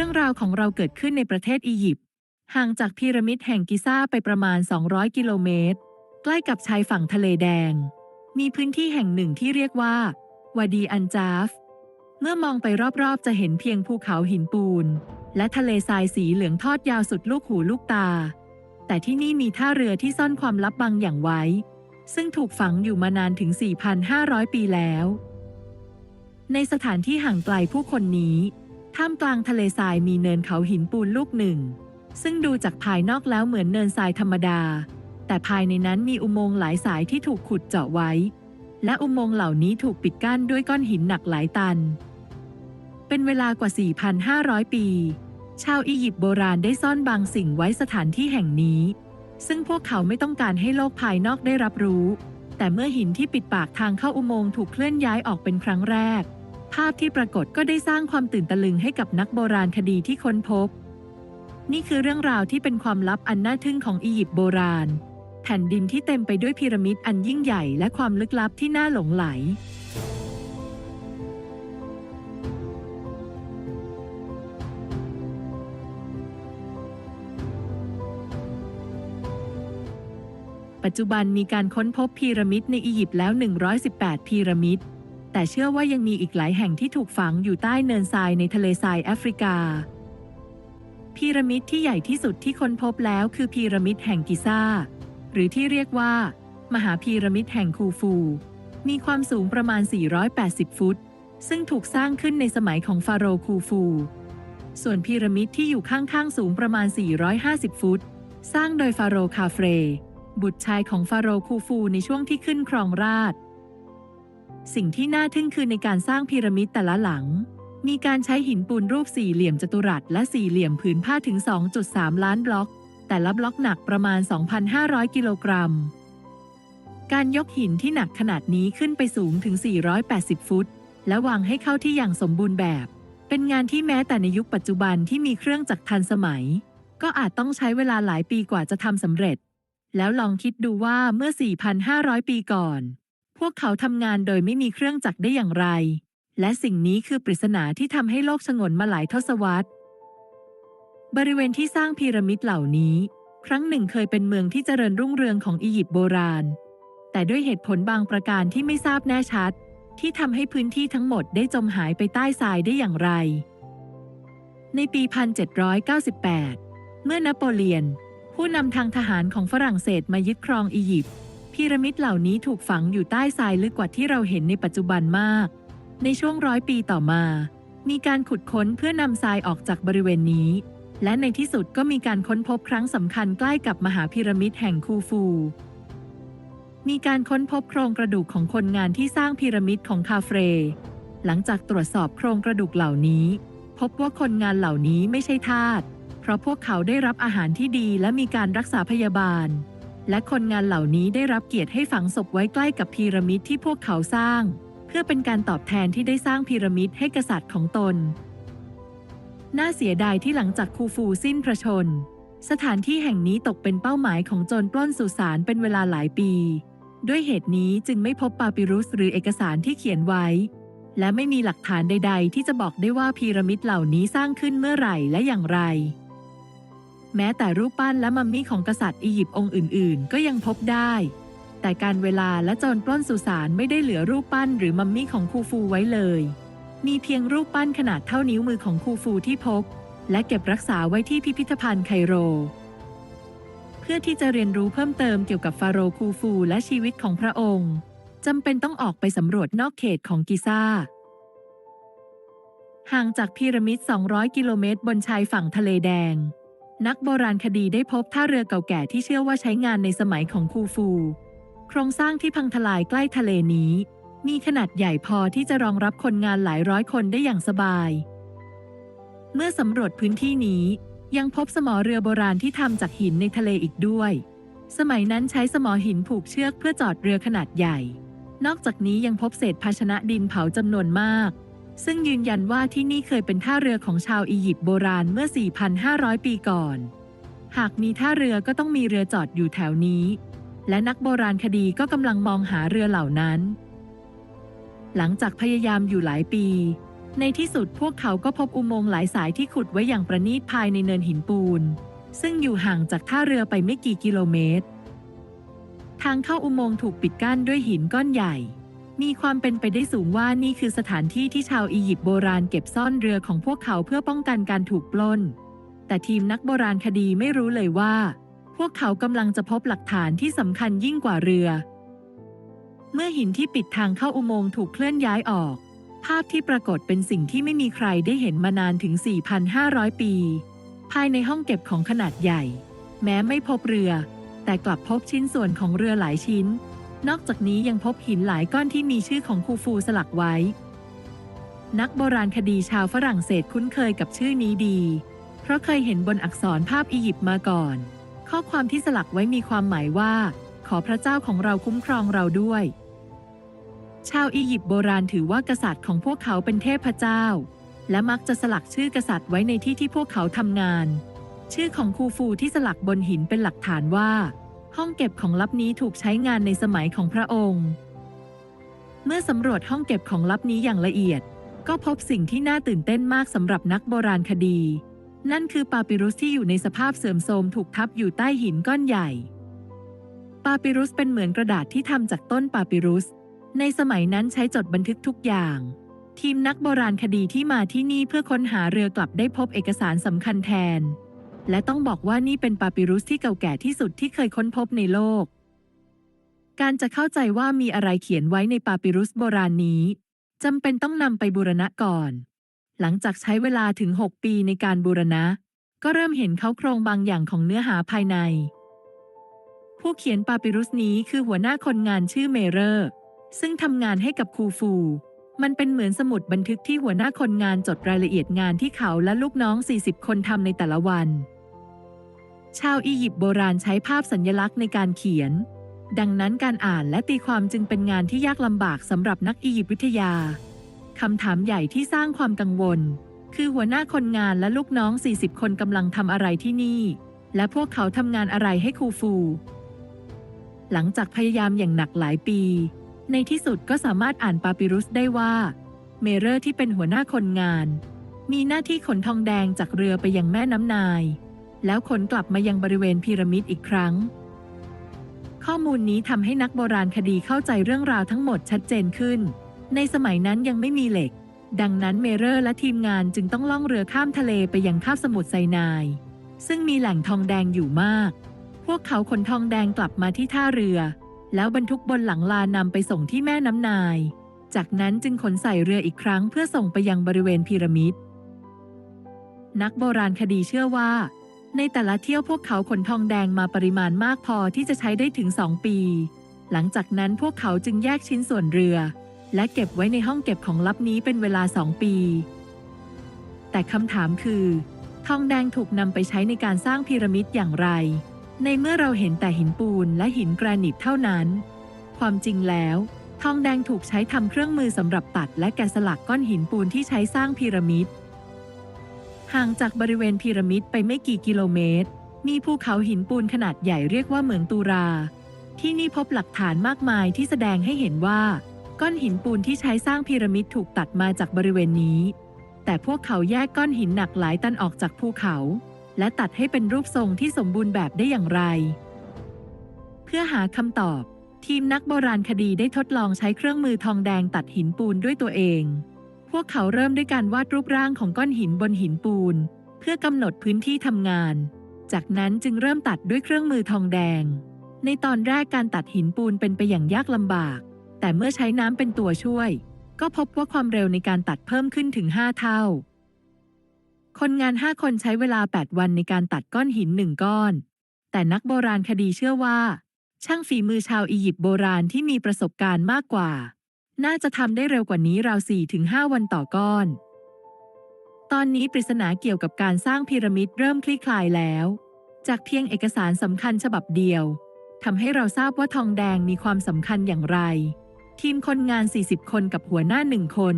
รื่องราวของเราเกิดขึ้นในประเทศอียิปต์ห่างจากพีระมิดแห่งกิซ่าไปประมาณ 200 กิโลเมตร ใกล้กับชายฝั่งทะเลแดง มีพื้นที่แห่งหนึ่งที่เรียกว่าวาดีอันจาฟ เมื่อมองไปรอบๆ จะเห็นเพียงภูเขาหินปูน และทะเลทรายสีเหลืองทอดยาวสุดลูกหูลูกตา แต่ที่นี่มีท่าเรือที่ซ่อนความลับบางอย่างไว้ ซึ่งถูกฝังอยู่มานานถึง 4,500 ปีแล้ว ในสถานที่ห่างไกลผู้คนนี้ ท่ามกลางทะเลทรายมีเนินเขาหินปูนลูกหนึ่ง ซึ่งดูจากภายนอกแล้วเหมือนเนินทรายธรรมดา แต่ภายในนั้นมีอุโมงค์หลายสายที่ถูกขุดเจาะไว้ และอุโมงค์เหล่านี้ถูกปิดกั้นด้วยก้อนหินหนักหลายตัน เป็นเวลากว่า 4,500 ปี ชาวอียิปต์โบราณได้ซ่อนบางสิ่งไว้สถานที่แห่งนี้ ซึ่งพวกเขาไม่ต้องการให้โลกภายนอกได้รับรู้ แต่เมื่อหินที่ปิดปากทางเข้าอุโมงค์ถูกเคลื่อนย้ายออกเป็นครั้งแรก ภาพที่ปรากฏก็ได้สร้างความตื่นตะลึงให้กับนักโบราณคดีที่ค้นพบ นี่คือเรื่องราวที่เป็นความลับอันน่าทึ่งของอียิปต์โบราณ แผ่นดินที่เต็มไปด้วยพีระมิดอันยิ่งใหญ่และความลึกลับที่น่าหลงไหลปัจจุบันมีการค้นพบพีระมิดในอียิปต์แล้ว 118 พีระมิด แต่เชื่อว่ายังมีอีกหลายแห่งที่ถูกฝังอยู่ใต้เนินทรายในทะเลทรายแอฟริกา พีระมิดที่ใหญ่ที่สุดที่ค้นพบแล้วคือพีระมิดแห่งกิซ่า หรือที่เรียกว่า มหาพีระมิดแห่งคูฟู มีความสูงประมาณ 480 ฟุต ซึ่งถูกสร้างขึ้นในสมัยของฟาโรห์คูฟู ส่วนพีระมิดที่อยู่ข้างๆสูงประมาณ 450 ฟุต สร้างโดยฟาโรห์คาเฟรบุตรชายของฟาโรห์คูฟูในช่วงที่ขึ้นครองราชย์ สิ่งที่น่าทึ่งคือในการสร้างพีระมิดแต่ละหลัง มีการใช้หินปูนรูปสี่เหลี่ยมจัตุรัสและสี่เหลี่ยมผืนผ้าถึง 2.3 ล้านบล็อก แต่ละบล็อกหนักประมาณ 2,500 กิโลกรัม การยกหินที่หนักขนาดนี้ขึ้นไปสูงถึง 480 ฟุต และวางให้เข้าที่อย่างสมบูรณ์แบบ เป็นงานที่แม้แต่ในยุคปัจจุบันที่มีเครื่องจักรทันสมัย ก็อาจต้องใช้เวลาหลายปีกว่าจะทำสำเร็จ แล้วลองคิดดูว่าเมื่อ 4,500 ปีก่อน พวกเขาทำงานโดยไม่มีเครื่องจักรได้อย่างไร และสิ่งนี้คือปริศนาที่ทำให้โลกชงนมาหลายทศวรรษ บริเวณที่สร้างพีระมิดเหล่านี้ ครั้งหนึ่งเคยเป็นเมืองที่เจริญรุ่งเรืองของอียิปต์โบราณ แต่ด้วยเหตุผลบางประการที่ไม่ทราบแน่ชัด ที่ทำให้พื้นที่ทั้งหมดได้จมหายไปใต้ทรายได้อย่างไร ในปี 1798 เมื่อนโปเลียน ผู้นำทางทหารของฝรั่งเศสมายึดครองอียิปต์ พีระมิดเหล่านี้ถูกฝังอยู่ใต้ทรายลึกกว่าที่เราเห็นในปัจจุบันมาก ในช่วงร้อยปีต่อมา มีการขุดค้นเพื่อนำทรายออกจากบริเวณนี้ และในที่สุดก็มีการค้นพบครั้งสำคัญใกล้กับมหาพีระมิดแห่งคูฟู มีการค้นพบโครงกระดูกของคนงานที่สร้างพีระมิดของคาเฟร หลังจากตรวจสอบโครงกระดูกเหล่านี้ พบว่าคนงานเหล่านี้ไม่ใช่ทาส เพราะพวกเขาได้รับอาหารที่ดีและมีการรักษาพยาบาล และคนงานเหล่านี้ได้รับเกียรติให้ฝังศพไว้ใกล้กับพีระมิดที่พวกเขาสร้าง เพื่อเป็นการตอบแทนที่ได้สร้างพีระมิดให้กษัตริย์ของตน น่าเสียดายที่หลังจากคูฟูสิ้นพระชน สถานที่แห่งนี้ตกเป็นเป้าหมายของโจรปล้นสุสานเป็นเวลาหลายปี ด้วยเหตุนี้จึงไม่พบปาปิรุสหรือเอกสารที่เขียนไว้ และไม่มีหลักฐานใด ๆ ที่จะบอกได้ว่าพีระมิดเหล่านี้สร้างขึ้นเมื่อไหร่และอย่างไร แม้แต่รูปปั้นและมัมมี่ของกษัตริย์อียิปต์องค์อื่น ๆ ก็ยังพบได้ แต่การเวลาและโจรปล้นสุสานไม่ได้เหลือรูปปั้นหรือมัมมี่ของคูฟูไว้เลย มีเพียงรูปปั้นขนาดเท่านิ้วมือของคูฟูที่พบ และเก็บรักษาไว้ที่พิพิธภัณฑ์ไคโร เพื่อที่จะเรียนรู้เพิ่มเติมเกี่ยวกับฟาโรห์คูฟูและชีวิตของพระองค์จำเป็นต้องออกไปสำรวจนอกเขตของกิซ่าห่างจากพีระมิด 200 กิโลเมตรบนชายฝั่งทะเลแดง นักโบราณคดีได้พบท่าเรือเก่าแก่ที่เชื่อว่าใช้งานในสมัยของคูฟู โครงสร้างที่พังทลายใกล้ทะเลนี้ มีขนาดใหญ่พอที่จะรองรับคนงานหลายร้อยคนได้อย่างสบาย เมื่อสำรวจพื้นที่นี้ ยังพบสมอเรือโบราณที่ทำจากหินในทะเลอีกด้วย สมัยนั้นใช้สมอหินผูกเชือกเพื่อจอดเรือขนาดใหญ่ นอกจากนี้ยังพบเศษภาชนะดินเผาจำนวนมาก ซึ่งยืนยันว่าที่นี่เคยเป็นท่าเรือของชาวอียิปต์โบราณเมื่อ 4,500 ปีก่อน หากมีท่าเรือก็ต้องมีเรือจอดอยู่แถวนี้ และนักโบราณคดีก็กำลังมองหาเรือเหล่านั้น หลังจากพยายามอยู่หลายปี ในที่สุดพวกเขาก็พบอุโมงค์หลายสายที่ขุดไว้อย่างประณีตภายในเนินหินปูน ซึ่งอยู่ห่างจากท่าเรือไปไม่กี่กิโลเมตร ทางเข้าอุโมงค์ถูกปิดกั้นด้วยหินก้อนใหญ่ มีความเป็นไปได้สูงว่านี่คือสถานที่ที่ชาวอียิปต์โบราณเก็บซ่อนเรือของพวกเขาเพื่อป้องกันการถูกปล้น แต่ทีมนักโบราณคดีไม่รู้เลยว่า พวกเขากำลังจะพบหลักฐานที่สำคัญยิ่งกว่าเรือ เมื่อหินที่ปิดทางเข้าอุโมงค์ถูกเคลื่อนย้ายออก ภาพที่ปรากฏเป็นสิ่งที่ไม่มีใครได้เห็นมานานถึง 4,500 ปี ภายในห้องเก็บของขนาดใหญ่ แม้ไม่พบเรือ แต่กลับพบชิ้นส่วนของเรือหลายชิ้น นอกจากนี้ยังพบหินหลายก้อนที่มีชื่อของคูฟูสลักไว้ นักโบราณคดีชาวฝรั่งเศสคุ้นเคยกับชื่อนี้ดี เพราะเคยเห็นบนอักษรภาพอียิปต์มาก่อน ข้อความที่สลักไว้มีความหมายว่า ขอพระเจ้าของเราคุ้มครองเราด้วย ชาวอียิปต์โบราณถือว่ากษัตริย์ของพวกเขาเป็นเทพเจ้า และมักจะสลักชื่อกษัตริย์ไว้ในที่ที่พวกเขาทำงาน ชื่อของคูฟูที่สลักบนหินเป็นหลักฐานว่า ห้องเก็บของลับนี้ถูกใช้งานในสมัยของพระองค์ เมื่อสำรวจห้องเก็บของลับนี้อย่างละเอียด ก็พบสิ่งที่น่าตื่นเต้นมากสำหรับนักโบราณคดี นั่นคือปาปิรุสที่อยู่ในสภาพเสื่อมโทรมถูกทับอยู่ใต้หินก้อนใหญ่ ปาปิรุสเป็นเหมือนกระดาษที่ทำจากต้นปาปิรุส ในสมัยนั้นใช้จดบันทึกทุกอย่าง ทีมนักโบราณคดีที่มาที่นี่เพื่อค้นหาเรือกลับได้พบเอกสารสำคัญแทน และต้องบอกว่านี่เป็นปาปิรุสที่เก่าแก่ที่สุดที่เคยค้นพบในโลก การจะเข้าใจว่ามีอะไรเขียนไว้ในปาปิรุสโบราณนี้จำเป็นต้องนำไปบูรณะก่อน หลังจากใช้เวลาถึง 6 ปีในการบูรณะ ก็เริ่มเห็นเขาโครงบางอย่างของเนื้อหาภายใน ผู้เขียนปาปิรุสนี้คือหัวหน้าคนงานชื่อเมเรอร์ ซึ่งทำงานให้กับคูฟู มันเป็นเหมือนสมุดบันทึกที่หัวหน้าคนงานจดรายละเอียดงานที่เขาและลูกน้อง 40 คนทำในแต่ละวัน ชาวอียิปต์โบราณใช้ภาพสัญญลักษณ์ในการเขียน ดังนั้นการอ่านและตีความจึงเป็นงานที่ยากลำบากสำหรับนักอียิปต์วิทยาคำถามใหญ่ที่สร้างความกังวล คือหัวหน้าคนงานและลูกน้อง 40 คนกำลังทำอะไรที่นี่ และพวกเขาทำงานอะไรให้คูฟู หลังจากพยายามอย่างหนักหลายปี ในที่สุดก็สามารถอ่านปาปิรุสได้ว่า เมเรอร์ที่เป็นหัวหน้าคนงาน มีหน้าที่ขนทองแดงจากเรือไปยังแม่น้ำนาย แล้วขนกลับมายังบริเวณพีระมิดอีกครั้ง ข้อมูลนี้ทำให้นักโบราณคดีเข้าใจเรื่องราวทั้งหมดชัดเจนขึ้น ในสมัยนั้นยังไม่มีเหล็ก ดังนั้นเมเรอร์และทีมงานจึงต้องล่องเรือข้ามทะเลไปยังคาบสมุทรไซนาย ซึ่งมีแหล่งทองแดงอยู่มาก พวกเขาขนทองแดงกลับมาที่ท่าเรือ แล้วบรรทุกบนหลังลานำไปส่งที่แม่น้ำนาย จากนั้นจึงขนใส่เรืออีกครั้งเพื่อส่งไปยังบริเวณพีระมิดนักโบราณคดีเชื่อว่า ในแต่ละเที่ยวพวกเขาขนทองแดงมาปริมาณมากพอที่จะใช้ได้ถึง2ปี หลังจากนั้นพวกเขาจึงแยกชิ้นส่วนเรือ และเก็บไว้ในห้องเก็บของลับนี้เป็นเวลา2ปี แต่คำถามคือ ทองแดงถูกนำไปใช้ในการสร้างพีระมิดอย่างไร ในเมื่อเราเห็นแต่หินปูนและหินแกรนิตเท่านั้น ความจริงแล้ว ทองแดงถูกใช้ทำเครื่องมือสำหรับตัดและแกะสลักก้อนหินปูนที่ใช้สร้างพีระมิด ห่างจากบริเวณพีระมิดไปไม่กี่กิโลเมตร มีภูเขาหินปูนขนาดใหญ่เรียกว่าเหมืองตูรา ที่นี่พบหลักฐานมากมายที่แสดงให้เห็นว่า ก้อนหินปูนที่ใช้สร้างพีระมิดถูกตัดมาจากบริเวณนี้ แต่พวกเขาแยกก้อนหินหนักหลายตันออกจากภูเขา และตัดให้เป็นรูปทรงที่สมบูรณ์แบบได้อย่างไร เพื่อหาคำตอบ ทีมนักโบราณคดีได้ทดลองใช้เครื่องมือทองแดงตัดหินปูนด้วยตัวเอง พวกเขาเริ่มด้วยการวาดรูปร่างของก้อนหินบนหินปูน เพื่อกำหนดพื้นที่ทำงาน จากนั้นจึงเริ่มตัดด้วยเครื่องมือทองแดง ในตอนแรกการตัดหินปูนเป็นไปอย่างยากลำบาก แต่เมื่อใช้น้ำเป็นตัวช่วย ก็พบว่าความเร็วในการตัดเพิ่มขึ้นถึง 5 เท่า คนงาน 5 คนใช้เวลา 8 วันในการตัดก้อนหินหนึ่งก้อน แต่นักโบราณคดีเชื่อว่า ช่างฝีมือชาวอียิปต์โบราณที่มีประสบการณ์มากกว่า น่าจะทำได้เร็วกว่านี้ราว4-5 วันต่อก้อน ตอนนี้ปริศนาเกี่ยวกับการสร้างพีระมิดเริ่มคลี่คลายแล้ว จากเพียงเอกสารสำคัญฉบับเดียวทำให้เราทราบว่าทองแดงมีความสำคัญอย่างไร ทีมคนงาน 40 คนกับหัวหน้าหนึ่งคน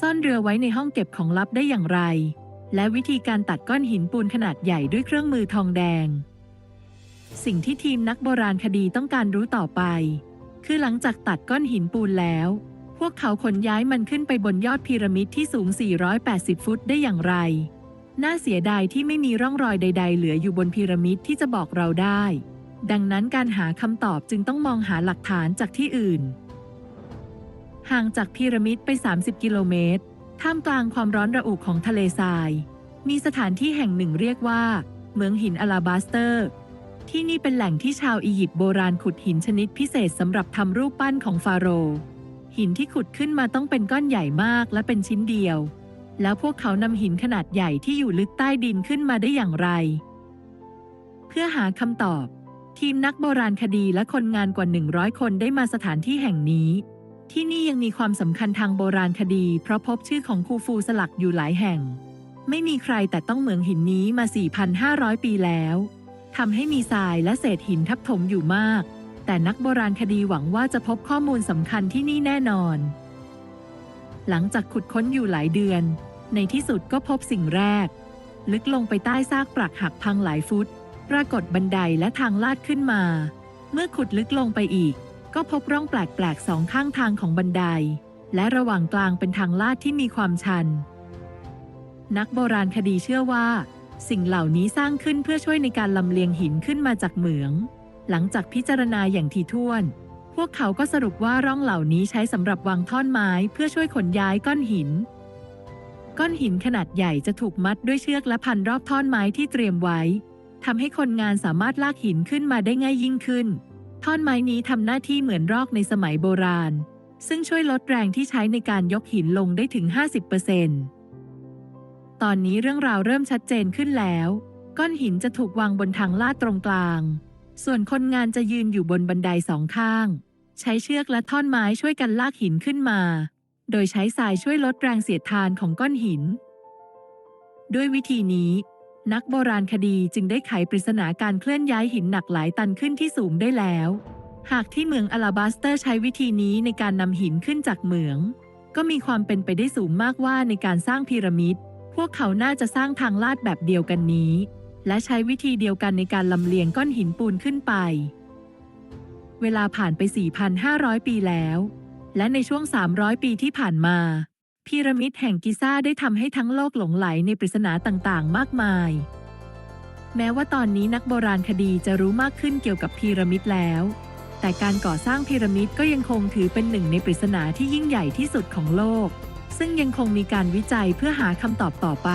ซ่อนเรือไว้ในห้องเก็บของลับได้อย่างไร และวิธีการตัดก้อนหินปูนขนาดใหญ่ด้วยเครื่องมือทองแดง สิ่งที่ทีมนักโบราณคดีต้องการรู้ต่อไป คือหลังจากตัดก้อนหินปูนแล้ว พวกเขาขนย้ายมันขึ้นไปบนยอดพีระมิดที่สูง 480 ฟุตได้อย่างไร น่าเสียดายที่ไม่มีร่องรอยใด ๆ เหลืออยู่บนพีระมิดที่จะบอกเราได้ ดังนั้นการหาคำตอบจึงต้องมองหาหลักฐานจากที่อื่น ห่างจากพีระมิดไป 30 กิโลเมตร ท่ามกลางความร้อนระอุของทะเลทราย มีสถานที่แห่งหนึ่งเรียกว่า เมืองหินอลาบาสเตอร์ ที่นี่เป็นแหล่งที่ชาวอียิปต์โบราณขุดหินชนิดพิเศษสำหรับทำรูปปั้นของฟาโรห์ หินที่ขุดขึ้นมาต้องเป็นก้อนใหญ่มากและเป็นชิ้นเดียว แล้วพวกเขานำหินขนาดใหญ่ที่อยู่ลึกใต้ดินขึ้นมาได้อย่างไร เพื่อหาคำตอบ ทีมนักโบราณคดีและคนงานกว่า 100 คนได้มาสถานที่แห่งนี้ ที่นี่ยังมีความสำคัญทางโบราณคดี เพราะพบชื่อของคูฟูสลักอยู่หลายแห่ง ไม่มีใครแต่ต้องเหมืองหินนี้มา 4,500 ปีแล้วทำให้มีทรายและเศษหินทับถมอยู่มาก แต่นักโบราณคดีหวังว่าจะพบข้อมูลสำคัญที่นี่แน่นอน หลังจากขุดค้นอยู่หลายเดือน ในที่สุดก็พบสิ่งแรก ลึกลงไปใต้ซากปรักหักพังหลายฟุต ปรากฏบันไดและทางลาดขึ้นมา เมื่อขุดลึกลงไปอีก ก็พบร่องแปลกๆสองข้างทางของบันได และระหว่างกลางเป็นทางลาดที่มีความชัน นักโบราณคดีเชื่อว่า สิ่งเหล่านี้สร้างขึ้นเพื่อช่วยในการลำเลียงหินขึ้นมาจากเหมือง หลังจากพิจารณาอย่างถี่ถ้วน พวกเขาก็สรุปว่าร่องเหล่านี้ใช้สำหรับวางท่อนไม้เพื่อช่วยขนย้ายก้อนหิน ก้อนหินขนาดใหญ่จะถูกมัดด้วยเชือกและพันรอบท่อนไม้ที่เตรียมไว้ทำให้คนงานสามารถลากหินขึ้นมาได้ง่ายยิ่งขึ้น ท่อนไม้นี้ทำหน้าที่เหมือนรอกในสมัยโบราณ ซึ่งช่วยลดแรงที่ใช้ในการยกหินลงได้ถึง 50%ตอนนี้เรื่องราวเริ่มชัดเจนขึ้นแล้ว ก้อนหินจะถูกวางบนทางลาดตรงกลาง ส่วนคนงานจะยืนอยู่บนบันไดสองข้าง ใช้เชือกและท่อนไม้ช่วยกันลากหินขึ้นมา โดยใช้ทรายช่วยลดแรงเสียดทานของก้อนหิน ด้วยวิธีนี้ นักโบราณคดีจึงได้ไขปริศนาการเคลื่อนย้ายหินหนักหลายตันขึ้นที่สูงได้แล้ว หากที่เมืองอลาบัสเตอร์ใช้วิธีนี้ในการนำหินขึ้นจากเหมือง ก็มีความเป็นไปได้สูงมากว่าในการสร้างพีระมิด พวกเขาน่าจะสร้างทางลาดแบบเดียวกันนี้ และใช้วิธีเดียวกันในการลำเลียงก้อนหินปูนขึ้นไป เวลาผ่านไป 4,500 ปีแล้ว และในช่วง 300 ปีที่ผ่านมาพีระมิดแห่งกิซ่าได้ทำให้ทั้งโลกหลงไหลในปริศนาต่างๆ มากมาย แม้ว่าตอนนี้นักโบราณคดีจะรู้มากขึ้นเกี่ยวกับพีระมิดแล้ว แต่การก่อสร้างพีระมิดก็ยังคงถือเป็นหนึ่งในปริศนาที่ยิ่งใหญ่ที่สุดของโลก ซึ่งยังคงมีการวิจัยเพื่อหาคำตอบต่อไป